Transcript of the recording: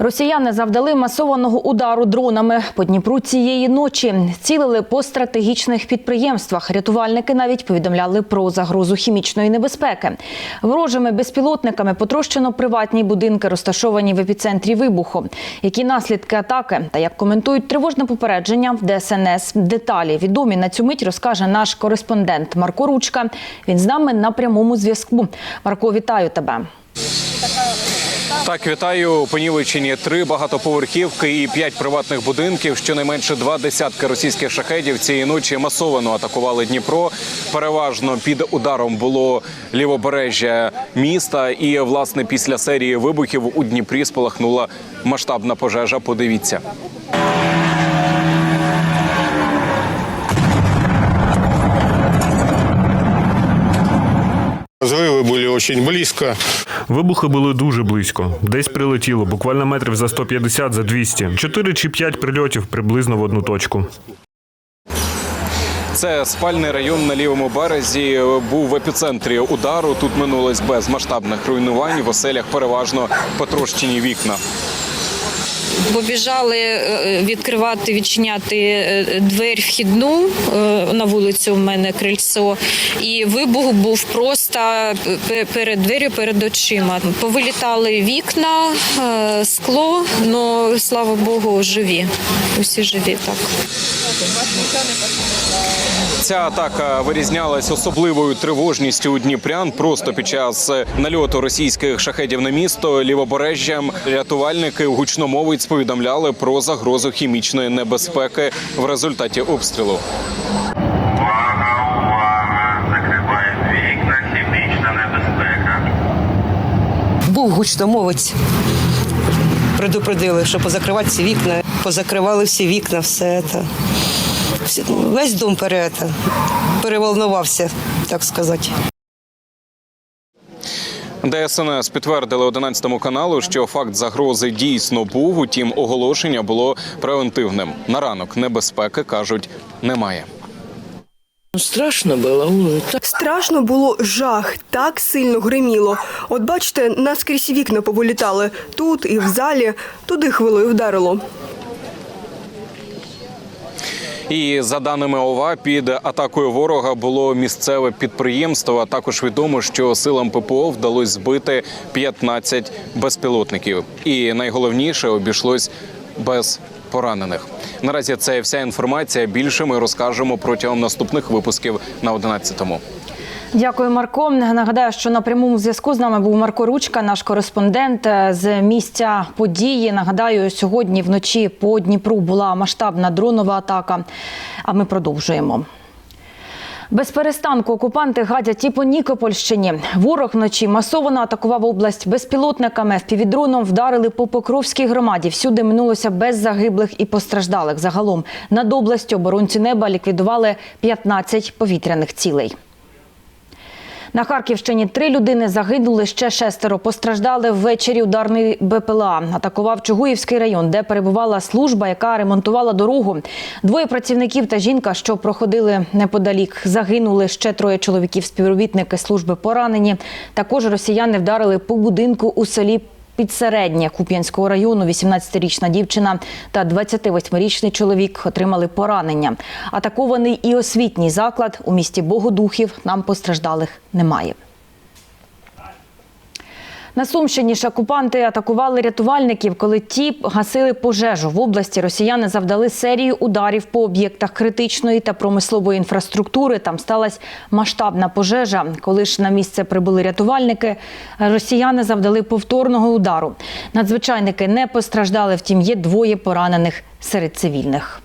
Росіяни завдали масованого удару дронами по Дніпру цієї ночі. Цілили по стратегічних підприємствах. Рятувальники навіть повідомляли про загрозу хімічної небезпеки. Ворожими безпілотниками потрощено приватні будинки, розташовані в епіцентрі вибуху. Які наслідки атаки та як коментують тривожне попередження в ДСНС. Деталі відомі на цю мить розкаже наш кореспондент Марко Ручка. Він з нами на прямому зв'язку. Марко, вітаю тебе. Так, вітаю. У Понівеччині три багатоповерхівки і п'ять приватних будинків. Щонайменше два десятки російських шахедів цієї ночі масовано атакували Дніпро. Переважно під ударом було лівобережжя міста. І власне після серії вибухів у Дніпрі спалахнула масштабна пожежа. Подивіться. Взрывы были очень близко. Вибухи були дуже близько. Десь прилетіло, буквально метрів за 150, за 200. Чотири чи п'ять прильотів приблизно в одну точку. Це спальний район на лівому березі. Був в епіцентрі удару. Тут минулось без масштабних руйнувань. В оселях переважно потрощені вікна. Побіжали е, відкривати, відчиняти е, двері вхідну е, на вулицю. У мене крильцо, і вибух був просто перед дверю, перед очима. Повилітали вікна, скло, але слава Богу, живі. Усі живі так. Ця атака вирізнялась особливою тривожністю у Дніпрян. Просто під час е, нальоту російських шахедів на місто лівобережжям рятувальники гучномовець повідомляли про загрозу хімічної небезпеки в результаті обстрілу. Був гучномовець. Предупредили, що позакривати всі вікна. Позакривали всі вікна, все це. Всі- Весь дом пере, переволнувався, так сказати. ДСНС підтвердили 11 каналу, що факт загрози дійсно був. Утім, оголошення було превентивним. На ранок небезпеки кажуть немає. Страшно було. так. Страшно було жах, так сильно гриміло. От бачите, наскрізь вікна повилітали тут і в залі, туди хвилою вдарило. І за даними ОВА, під атакою ворога було місцеве підприємство. Також відомо, що силам ППО вдалося збити 15 безпілотників. І найголовніше обійшлось без поранених. Наразі це вся інформація. Більше ми розкажемо протягом наступних випусків на 11-му. Дякую, Марко. Нагадаю, що на прямому зв'язку з нами був Марко Ручка, наш кореспондент е, з місця події. Нагадаю, сьогодні вночі по Дніпру була масштабна дронова атака. А ми продовжуємо. Без перестанку окупанти гадять і по Нікопольщині. Ворог вночі масово атакував область безпілотниками. Впівдроном вдарили по Покровській громаді. Всюди минулося без загиблих і постраждалих. Загалом над областю оборонці неба ліквідували 15 повітряних цілей. На Харківщині три людини загинули, ще шестеро постраждали ввечері. Ударний БПЛА атакував Чугуївський район, де перебувала служба, яка ремонтувала дорогу. Двоє працівників та жінка, що проходили неподалік, загинули. Ще троє чоловіків, співробітники служби поранені. Також росіяни вдарили по будинку у селі. Підсереднє Куп'янського району 18-річна дівчина та 28-річний чоловік отримали поранення. Атакований і освітній заклад у місті Богодухів. Нам постраждалих немає. На Сумщині ж окупанти атакували рятувальників, коли ті гасили пожежу. В області росіяни завдали серію ударів по об'єктах критичної та промислової інфраструктури. Там сталася масштабна пожежа. Коли ж на місце прибули рятувальники, росіяни завдали повторного удару. Надзвичайники не постраждали, втім є двоє поранених серед цивільних.